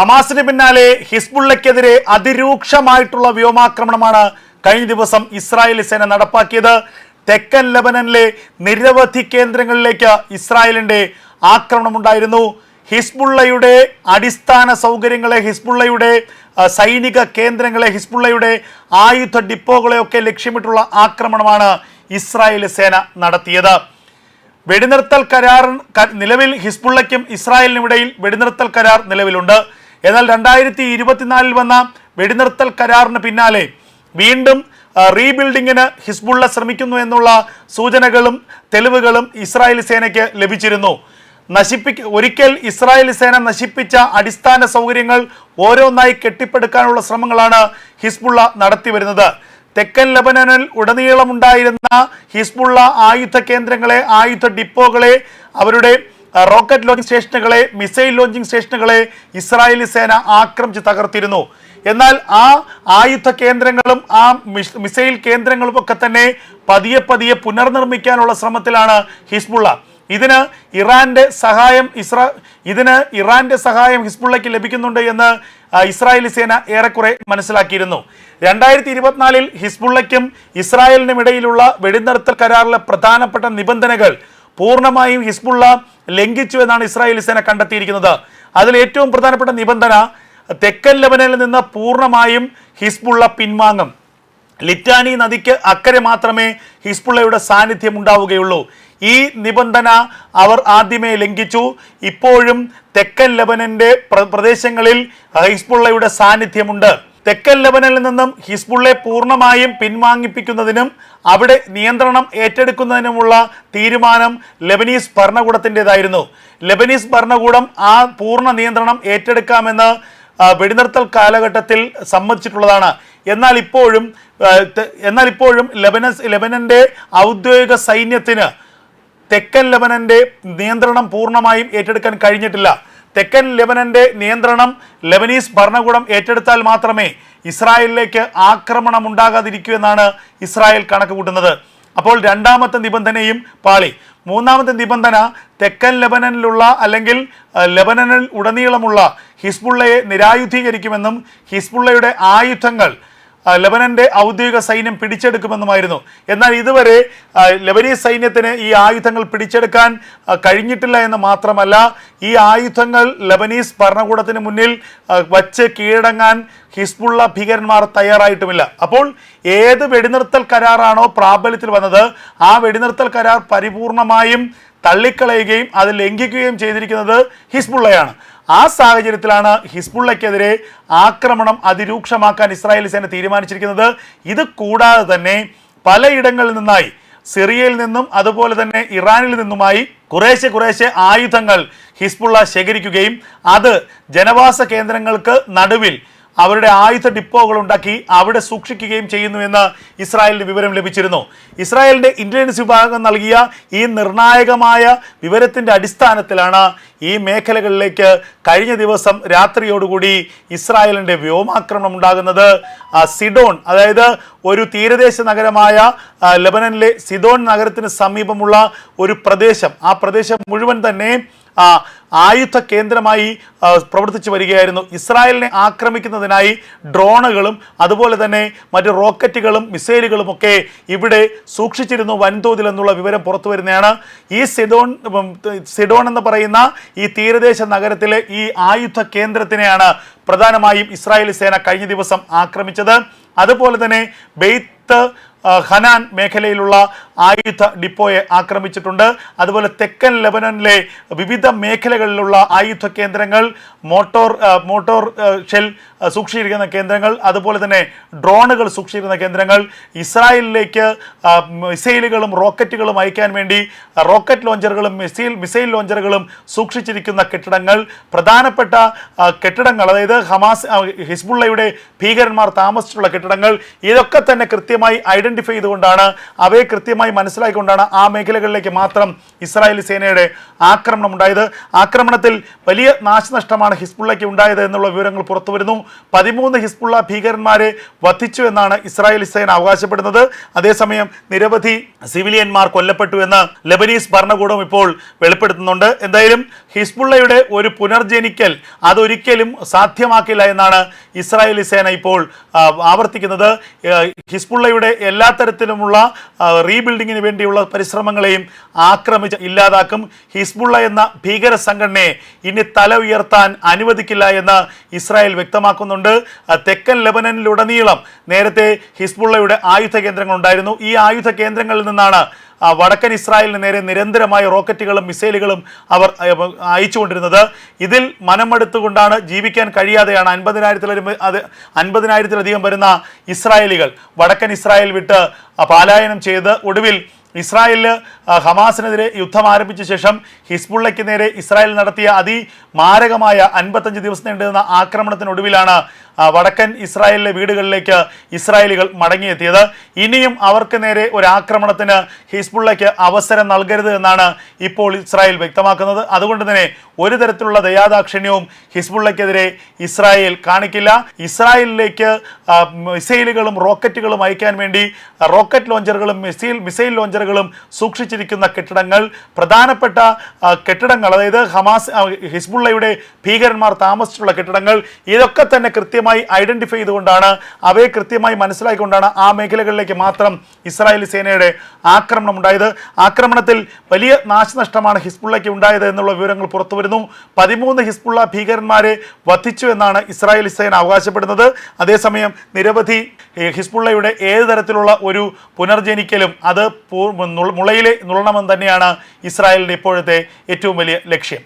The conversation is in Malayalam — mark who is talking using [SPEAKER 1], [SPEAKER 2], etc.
[SPEAKER 1] ഹമാസിന് പിന്നാലെ ഹിസ്ബുള്ളയ്ക്കെതിരെ അതിരൂക്ഷമായിട്ടുള്ള വ്യോമാക്രമണമാണ് കഴിഞ്ഞ ദിവസം ഇസ്രായേലി സേന നടപ്പാക്കിയത്. തെക്കൻ ലബനനിലെ നിരവധി കേന്ദ്രങ്ങളിലേക്ക് ഇസ്രായേലിന്റെ ആക്രമണമുണ്ടായിരുന്നു. ഹിസ്ബുള്ളയുടെ അടിസ്ഥാന സൗകര്യങ്ങളെ ഹിസ്ബുള്ളയുടെ സൈനിക കേന്ദ്രങ്ങളെ ഹിസ്ബുള്ളയുടെ ആയുധ ഡിപ്പോകളെയൊക്കെ ലക്ഷ്യമിട്ടുള്ള ആക്രമണമാണ് ഇസ്രായേലി സേന നടത്തിയത്. വെടിനിർത്തൽ കരാർ നിലവിൽ ഹിസ്ബുള്ളയ്ക്കും ഇസ്രായേലിനും ഇടയിൽ വെടിനിർത്തൽ കരാർ നിലവിലുണ്ട്. എന്നാൽ രണ്ടായിരത്തി ഇരുപത്തിനാലിൽ വന്ന വെടിനിർത്തൽ കരാറിന് പിന്നാലെ വീണ്ടും റീബിൽഡിങ്ങിന് ഹിസ്ബുള്ള ശ്രമിക്കുന്നു എന്നുള്ള സൂചനകളും തെളിവുകളും ഇസ്രായേൽ സേനയ്ക്ക് ലഭിച്ചിരുന്നു. നശിപ്പിക്ക ഒരിക്കൽ ഇസ്രായേൽ സേന നശിപ്പിച്ച അടിസ്ഥാന സൗകര്യങ്ങൾ ഓരോന്നായി കെട്ടിപ്പടുക്കാനുള്ള ശ്രമങ്ങളാണ് ഹിസ്ബുള്ള നടത്തിവരുന്നത് തെക്കൻ ലബനനിൽ ഉടനീളമുണ്ടായിരുന്ന ഹിസ്ബുള്ള ആയുധ കേന്ദ്രങ്ങളെ ആയുധ ഡിപ്പോകളെ അവരുടെ റോക്കറ്റ് ലോഞ്ചിങ് സ്റ്റേഷനുകളെ മിസൈൽ ലോഞ്ചിങ് സ്റ്റേഷനുകളെ ഇസ്രായേലി സേന ആക്രമിച്ച് തകർത്തിരുന്നു. എന്നാൽ ആ ആയുധ കേന്ദ്രങ്ങളും ആ മിസൈൽ കേന്ദ്രങ്ങളും ഒക്കെ തന്നെ പതിയെ പതിയെ പുനർനിർമ്മിക്കാനുള്ള ശ്രമത്തിലാണ് ഹിസ്ബുള്ള. ഇതിന് ഇറാന്റെ സഹായം ഇസ്രാ ഇതിന് ഇറാന്റെ സഹായം ഹിസ്ബുള്ളയ്ക്ക് ലഭിക്കുന്നുണ്ട് എന്ന് ഇസ്രായേലി സേന ഏറെക്കുറെ മനസ്സിലാക്കിയിരുന്നു. രണ്ടായിരത്തി ഇരുപത്തിനാലിൽ ഹിസ്ബുള്ളയ്ക്കും ഇസ്രായേലിനും ഇടയിലുള്ള വെടിനിർത്തൽ കരാറിലെ പ്രധാനപ്പെട്ട നിബന്ധനകൾ പൂർണമായും ഹിസ്ബുള്ള ലംഘിച്ചു എന്നാണ് ഇസ്രായേൽ സേന കണ്ടെത്തിയിരിക്കുന്നത്. അതിൽ ഏറ്റവും പ്രധാനപ്പെട്ട നിബന്ധന തെക്കൻ ലബനനിൽ നിന്ന് പൂർണമായും ഹിസ്ബുള്ള പിൻവാങ്ങും. ലിറ്റാനി നദിക്ക് അക്കരെ മാത്രമേ ഹിസ്ബുള്ളയുടെ സാന്നിധ്യം ഉണ്ടാവുകയുള്ളൂ. ഈ നിബന്ധന അവർ ആദ്യമേ ലംഘിച്ചു. ഇപ്പോഴും തെക്കൻ ലബനന്റെ പ്രദേശങ്ങളിൽ ഹിസ്ബുള്ളയുടെ സാന്നിധ്യമുണ്ട്. തെക്കൻ ലബനനിൽ നിന്നും ഹിസ്ബുള്ളെ പൂർണമായും പിൻവാങ്ങിപ്പിക്കുന്നതിനും അവിടെ നിയന്ത്രണം ഏറ്റെടുക്കുന്നതിനുമുള്ള തീരുമാനം ലബനീസ് ഭരണകൂടത്തിന്റെതായിരുന്നു. ലബനീസ് ഭരണകൂടം ആ പൂർണ നിയന്ത്രണം ഏറ്റെടുക്കാമെന്ന് വെടിനിർത്തൽ കാലഘട്ടത്തിൽ സമ്മതിച്ചിട്ടുള്ളതാണ്. എന്നാൽ ഇപ്പോഴും എന്നാൽ ഇപ്പോഴും ലബനസ് ലബനന്റെ ഔദ്യോഗിക സൈന്യത്തിന് തെക്കൻ ലബനന്റെ നിയന്ത്രണം പൂർണമായും ഏറ്റെടുക്കാൻ കഴിഞ്ഞിട്ടില്ല. തെക്കൻ ലെബനന്റെ നിയന്ത്രണം ലെബനീസ് ഭരണകൂടം ഏറ്റെടുത്താൽ മാത്രമേ ഇസ്രായേലിലേക്ക് ആക്രമണം ഉണ്ടാകാതിരിക്കൂ എന്നാണ് ഇസ്രായേൽ കണക്ക് കൂട്ടുന്നത് അപ്പോൾ രണ്ടാമത്തെ നിബന്ധനയും പാളി. മൂന്നാമത്തെ നിബന്ധന തെക്കൻ ലെബനനിലുള്ള അല്ലെങ്കിൽ ലെബനനിൽ ഉടനീളമുള്ള ഹിസ്ബുള്ളയെ നിരായുധീകരിക്കുമെന്നും ഹിസ്ബുള്ളയുടെ ആയുധങ്ങൾ ലബനന്റെ ഔദ്യോഗിക സൈന്യം പിടിച്ചെടുക്കുമെന്നുമായിരുന്നു. എന്നാൽ ഇതുവരെ ലബനീസ് സൈന്യത്തിന് ഈ ആയുധങ്ങൾ പിടിച്ചെടുക്കാൻ കഴിഞ്ഞിട്ടില്ല എന്ന് മാത്രമല്ല ഈ ആയുധങ്ങൾ ലബനീസ് ഭരണകൂടത്തിന് മുന്നിൽ വച്ച് കീഴടങ്ങാൻ ഹിസ്ബുള്ള ഭീകരന്മാർ തയ്യാറായിട്ടുമില്ല. അപ്പോൾ ഏത് വെടിനിർത്തൽ കരാറാണോ പ്രാബല്യത്തിൽ വന്നത് ആ വെടിനിർത്തൽ കരാർ പരിപൂർണമായും തള്ളിക്കളയുകയും അത് ലംഘിക്കുകയും ചെയ്തിരിക്കുന്നത് ഹിസ്ബുള്ളയാണ്. ആ സാഹചര്യത്തിലാണ് ഹിസ്ബുള്ളയ്ക്കെതിരെ ആക്രമണം അതിരൂക്ഷമാക്കാൻ ഇസ്രായേൽ സേന തീരുമാനിച്ചിരിക്കുന്നത്. ഇത് കൂടാതെ തന്നെ പലയിടങ്ങളിൽ നിന്നായി സിറിയയിൽ നിന്നും അതുപോലെ തന്നെ ഇറാനിൽ നിന്നുമായി കുറേശ്ശെ കുറേശ്ശെ ആയുധങ്ങൾ ഹിസ്ബുള്ള ശേഖരിക്കുകയും അത് ജനവാസ കേന്ദ്രങ്ങൾക്ക് നടുവിൽ അവരുടെ ആയുധ ഡിപ്പോകൾ ഉണ്ടാക്കി അവിടെ സൂക്ഷിക്കുകയും ചെയ്യുന്നു എന്ന് ഇസ്രായേലിന് വിവരം ലഭിച്ചിരുന്നു. ഇസ്രായേലിന്റെ ഇന്റലിജൻസ് വിഭാഗം നൽകിയ ഈ നിർണായകമായ വിവരത്തിന്റെ അടിസ്ഥാനത്തിലാണ് ഈ മേഖലകളിലേക്ക് കഴിഞ്ഞ ദിവസം രാത്രിയോടുകൂടി ഇസ്രായേലിന്റെ വ്യോമാക്രമണം ഉണ്ടാകുന്നത്. സിഡോൺ അതായത് ഒരു തീരദേശ നഗരമായ ലബനനിലെ സിഡോൺ നഗരത്തിന് സമീപമുള്ള ഒരു പ്രദേശം. ആ പ്രദേശം മുഴുവൻ തന്നെ ആയുധ കേന്ദ്രമായി പ്രവർത്തിച്ചു വരികയായിരുന്നു. ഇസ്രായേലിനെ ആക്രമിക്കുന്നതിനായി ഡ്രോണുകളും അതുപോലെ തന്നെ മറ്റ് റോക്കറ്റുകളും മിസൈലുകളും ഒക്കെ ഇവിടെ സൂക്ഷിച്ചിരുന്നു വൻതോതിൽ എന്നുള്ള വിവരം പുറത്തു വരുന്നതാണ്. ഈ സിഡോൺ സിഡോൺ എന്ന് പറയുന്ന ഈ തീരദേശ നഗരത്തിലെ ഈ ആയുധ കേന്ദ്രത്തിനെയാണ് പ്രധാനമായും ഇസ്രായേലി സേന കഴിഞ്ഞ ദിവസം ആക്രമിച്ചത്. അതുപോലെ തന്നെ ബെയ്ത്ത് ഹനാൻ മേഖലയിലുള്ള ആയുധ ഡിപ്പോയെ ആക്രമിച്ചിട്ടുണ്ട്. അതുപോലെ തെക്കൻ ലെബനനിലെ വിവിധ മേഖലകളിലുള്ള ആയുധ കേന്ദ്രങ്ങൾ മോട്ടോർ മോട്ടോർ ഷെൽ സൂക്ഷിച്ചിരിക്കുന്ന കേന്ദ്രങ്ങൾ അതുപോലെ തന്നെ ഡ്രോണുകൾ സൂക്ഷിച്ചിരിക്കുന്ന കേന്ദ്രങ്ങൾ ഇസ്രായേലിലേക്ക് മിസൈലുകളും റോക്കറ്റുകളും അയക്കാൻ വേണ്ടി റോക്കറ്റ് ലോഞ്ചറുകളും മിസൈൽ മിസൈൽ ലോഞ്ചറുകളും സൂക്ഷിച്ചിരിക്കുന്ന കെട്ടിടങ്ങൾ പ്രധാനപ്പെട്ട കെട്ടിടങ്ങൾ അതായത് ഹമാസ് ഹിസ്ബുള്ളയുടെ ഭീകരന്മാർ താമസിച്ചിട്ടുള്ള കെട്ടിടങ്ങൾ ഇതൊക്കെ തന്നെ കൃത്യമായി ഐഡന്റിഫൈ ചെയ്തുകൊണ്ടാണ് അവയെ കൃത്യമായി കൃത്യമായി മനസ്സിലാക്കിക്കൊണ്ടാണ് ആ മേഖലകളിലേക്ക് മാത്രം ഇസ്രായേൽ സേനയുടെ ആക്രമണം ഉണ്ടായത് ആക്രമണത്തിൽ വലിയ നാശനഷ്ടമാണ് ഹിസ്ബുള്ളയ്ക്ക് ഉണ്ടായത് എന്നുള്ള വിവരങ്ങൾ പുറത്തു വരുന്നു പതിമൂന്ന് ഹിസ്ബുള്ള ഭീകരന്മാരെ വധിച്ചു എന്നാണ് ഇസ്രായേൽ സേന അവകാശപ്പെടുന്നത്. അതേസമയം നിരവധി സിവിലിയന്മാർ കൊല്ലപ്പെട്ടു എന്ന് ലബനീസ് ഭരണകൂടം ഇപ്പോൾ വെളിപ്പെടുത്തുന്നുണ്ട്. എന്തായാലും ഹിസ്ബുള്ളയുടെ ഒരു പുനർജനിക്കൽ അതൊരിക്കലും സാധ്യമാക്കില്ല എന്നാണ് ഇസ്രായേലി സേന ഇപ്പോൾ ആവർത്തിക്കുന്നത്. ഹിസ്ബുള്ളയുടെ എല്ലാ തരത്തിലുമുള്ള ആ, റീബിൽഡിങ്ങിന് വേണ്ടിയുള്ള പരിശ്രമങ്ങളെയും ആക്രമിച്ച് ഇല്ലാതാക്കും. ഹിസ്ബുള്ള എന്ന ഭീകര സംഘടനയെ ഇനി തല ഉയർത്താൻ അനുവദിക്കില്ല എന്ന് ഇസ്രായേൽ വ്യക്തമാക്കുന്നുണ്ട്. തെക്കൻ ലെബനനിലുടനീളം നേരത്തെ ഹിസ്ബുള്ളയുടെ ആയുധ കേന്ദ്രങ്ങൾ ഉണ്ടായിരുന്നു ഈ ആയുധ കേന്ദ്രങ്ങളിൽ നിന്നാണ് വടക്കൻ ഇസ്രായേലിന് നേരെ നിരന്തരമായ റോക്കറ്റുകളും മിസൈലുകളും അവർ അയച്ചുകൊണ്ടിരുന്നത്. ഇതിൽ മനമെടുത്തുകൊണ്ടാണ് ജീവിക്കാൻ കഴിയാതെയാണ് അൻപതിനായിരത്തിലും അത് അൻപതിനായിരത്തിലധികം വരുന്ന ഇസ്രായേലികൾ വടക്കൻ ഇസ്രായേൽ വിട്ട് പാലായനം ചെയ്ത് ഒടുവിൽ ഇസ്രായേലിന് ആ, ഹമാസിനെതിരെ യുദ്ധം ആരംഭിച്ച ശേഷം ഹിസ്ബുള്ളയ്ക്ക് നേരെ ഇസ്രായേൽ നടത്തിയ അതിമാരകമായ അൻപത്തഞ്ച് ദിവസം നീണ്ടുനിന്ന ആക്രമണത്തിനൊടുവിലാണ് വടക്കൻ ഇസ്രായേലിലെ വീടുകളിലേക്ക് ഇസ്രായേലികൾ മടങ്ങിയെത്തിയത്. ഇനിയും അവർക്ക് നേരെ ഒരു ആക്രമണത്തിന് ഹിസ്ബുള്ളയ്ക്ക് അവസരം നൽകരുത് എന്നാണ് ഇപ്പോൾ ഇസ്രായേൽ വ്യക്തമാക്കുന്നത്. അതുകൊണ്ട് തന്നെ ഒരു തരത്തിലുള്ള ദയാദാക്ഷിണ്യവും ഹിസ്ബുള്ളയ്ക്കെതിരെ ഇസ്രായേൽ കാണിക്കില്ല. ഇസ്രായേലിലേക്ക് മിസൈലുകളും റോക്കറ്റുകളും അയക്കാൻ വേണ്ടി റോക്കറ്റ് ലോഞ്ചറുകളും മിസൈൽ മിസൈൽ ലോഞ്ചറുകളും സൂക്ഷിച്ചിരിക്കുന്ന കെട്ടിടങ്ങൾ പ്രധാനപ്പെട്ട കെട്ടിടങ്ങൾ അതായത് ഹമാസ് ഹിസ്ബുള്ളയുടെ ഭീകരന്മാർ താമസിച്ചിട്ടുള്ള കെട്ടിടങ്ങൾ ഇതൊക്കെ തന്നെ കൃത്യമായി ഐഡന്റിഫൈ ചെയ്തുകൊണ്ടാണ് അവയെ കൃത്യമായി മനസ്സിലാക്കിക്കൊണ്ടാണ് ആ മേഖലകളിലേക്ക് മാത്രം ഇസ്രായേലി സേനയുടെ ആക്രമണം ഉണ്ടായത്. ആക്രമണത്തിൽ വലിയ നാശനഷ്ടമാണ് ഹിസ്ബുള്ളയ്ക്ക് ഉണ്ടായത് എന്നുള്ള വിവരങ്ങൾ പുറത്തു വരുന്നു പതിമൂന്ന് ഹിസ്ബുള്ള ഭീകരന്മാരെ വധിച്ചു എന്നാണ് ഇസ്രായേലി സേന അവകാശപ്പെടുന്നത്. അതേസമയം നിരവധി ഹിസ്ബുള്ളയുടെ ഏത് തരത്തിലുള്ള ഒരു പുനർജനിക്കലും അത് മുളയിലെ നുള്ളണമെന്ന് തന്നെയാണ് ഇസ്രായേലിന്റെ ഇപ്പോഴത്തെ ഏറ്റവും വലിയ ലക്ഷ്യം.